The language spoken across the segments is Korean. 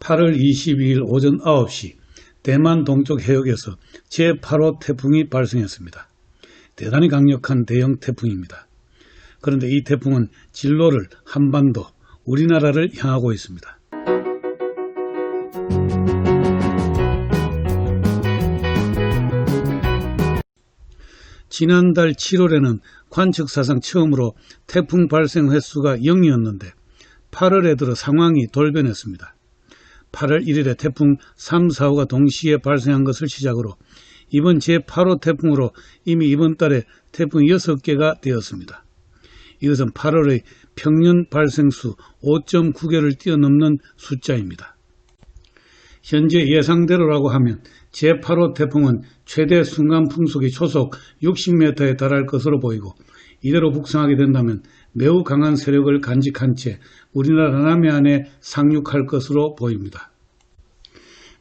8월 22일 오전 9시 대만 동쪽 해역에서 제8호 태풍이 발생했습니다. 대단히 강력한 대형 태풍입니다. 그런데 이 태풍은 진로를 한반도, 우리나라를 향하고 있습니다. 지난달 7월에는 관측 사상 처음으로 태풍 발생 횟수가 0이었는데 8월에 들어 상황이 돌변했습니다. 8월 1일에 태풍 3, 4호가 동시에 발생한 것을 시작으로 이번 제8호 태풍으로 이미 이번 달에 태풍 6개가 되었습니다. 이것은 8월의 평년 발생수 5.9개를 뛰어넘는 숫자입니다. 현재 예상대로라고 하면 제8호 태풍은 최대 순간 풍속이 초속 60m에 달할 것으로 보이고 이대로 북상하게 된다면 매우 강한 세력을 간직한 채 우리나라 남해안에 상륙할 것으로 보입니다.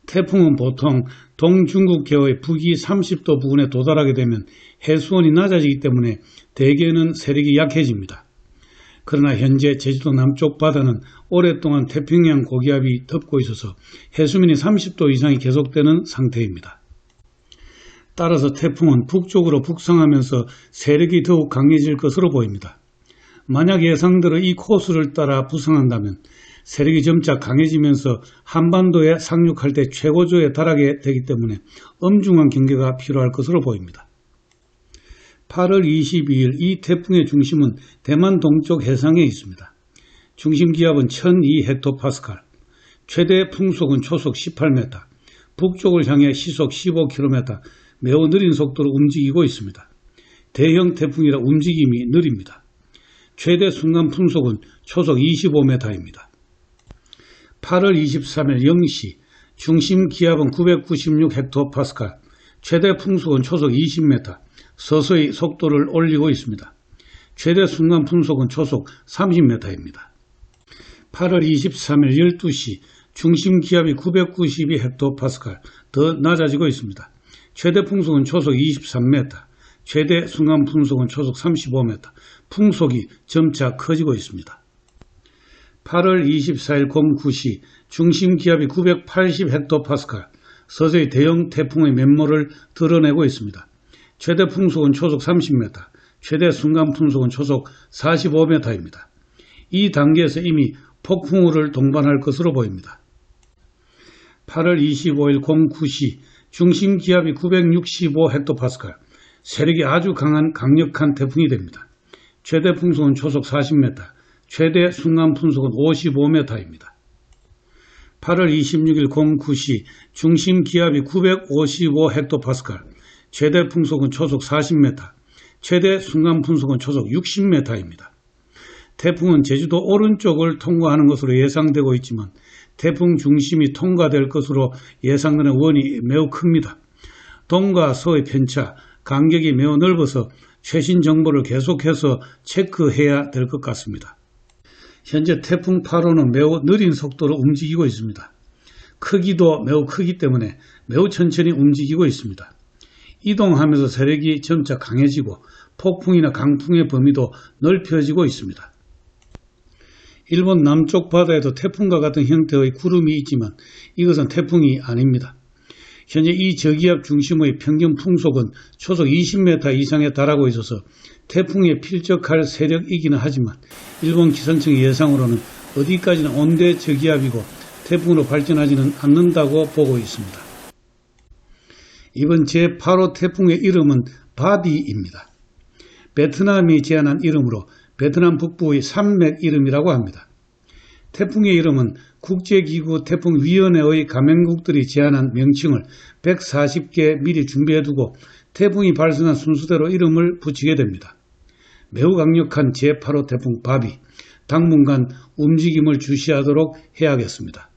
태풍은 보통 동중국 해의 북위 30도 부근에 도달하게 되면 해수온이 낮아지기 때문에 대개는 세력이 약해집니다. 그러나 현재 제주도 남쪽 바다는 오랫동안 태평양 고기압이 덮고 있어서 해수면이 30도 이상이 계속되는 상태입니다. 따라서 태풍은 북쪽으로 북상하면서 세력이 더욱 강해질 것으로 보입니다. 만약 예상대로 이 코스를 따라 부상한다면 세력이 점차 강해지면서 한반도에 상륙할 때 최고조에 달하게 되기 때문에 엄중한 경계가 필요할 것으로 보입니다. 8월 22일 이 태풍의 중심은 대만 동쪽 해상에 있습니다. 중심 기압은 1002헥토파스칼, 최대 풍속은 초속 18m, 북쪽을 향해 시속 15km, 매우 느린 속도로 움직이고 있습니다. 대형 태풍이라 움직임이 느립니다. 최대 순간 풍속은 초속 25m입니다. 8월 23일 0시 중심 기압은 996헥토파스칼, 최대 풍속은 초속 20m, 서서히 속도를 올리고 있습니다. 최대 순간 풍속은 초속 30m입니다. 8월 23일 12시 중심 기압이 992헥토파스칼 더 낮아지고 있습니다. 최대 풍속은 초속 23m, 최대 순간 풍속은 초속 35m, 풍속이 점차 커지고 있습니다. 8월 24일 09시 중심 기압이 980헥토파스칼, 서서히 대형 태풍의 면모를 드러내고 있습니다. 최대 풍속은 초속 30m, 최대 순간 풍속은 초속 45m입니다. 이 단계에서 이미 폭풍우를 동반할 것으로 보입니다. 8월 25일 09시 중심 기압이 965헥토파스칼, 세력이 아주 강한 강력한 태풍이 됩니다. 최대 풍속은 초속 40m, 최대 순간 풍속은 55m입니다. 8월 26일 09시 중심 기압이 955헥토파스칼, 최대 풍속은 초속 40m, 최대 순간 풍속은 초속 60m입니다. 태풍은 제주도 오른쪽을 통과하는 것으로 예상되고 있지만 태풍 중심이 통과될 것으로 예상되는 원이 매우 큽니다. 동과 서의 편차, 간격이 매우 넓어서 최신 정보를 계속해서 체크해야 될 것 같습니다. 현재 태풍 8호는 매우 느린 속도로 움직이고 있습니다. 크기도 매우 크기 때문에 매우 천천히 움직이고 있습니다. 이동하면서 세력이 점차 강해지고 폭풍이나 강풍의 범위도 넓혀지고 있습니다. 일본 남쪽 바다에도 태풍과 같은 형태의 구름이 있지만 이것은 태풍이 아닙니다. 현재 이 저기압 중심의 평균 풍속은 초속 20m 이상에 달하고 있어서 태풍에 필적할 세력이기는 하지만 일본 기상청 예상으로는 어디까지나 온대 저기압이고 태풍으로 발전하지는 않는다고 보고 있습니다. 이번 제8호 태풍의 이름은 바디입니다. 베트남이 제안한 이름으로 베트남 북부의 산맥 이름이라고 합니다. 태풍의 이름은 국제기구 태풍위원회의 가맹국들이 제안한 명칭을 140개 미리 준비해두고 태풍이 발생한 순서대로 이름을 붙이게 됩니다. 매우 강력한 제8호 태풍 바비, 당분간 움직임을 주시하도록 해야겠습니다.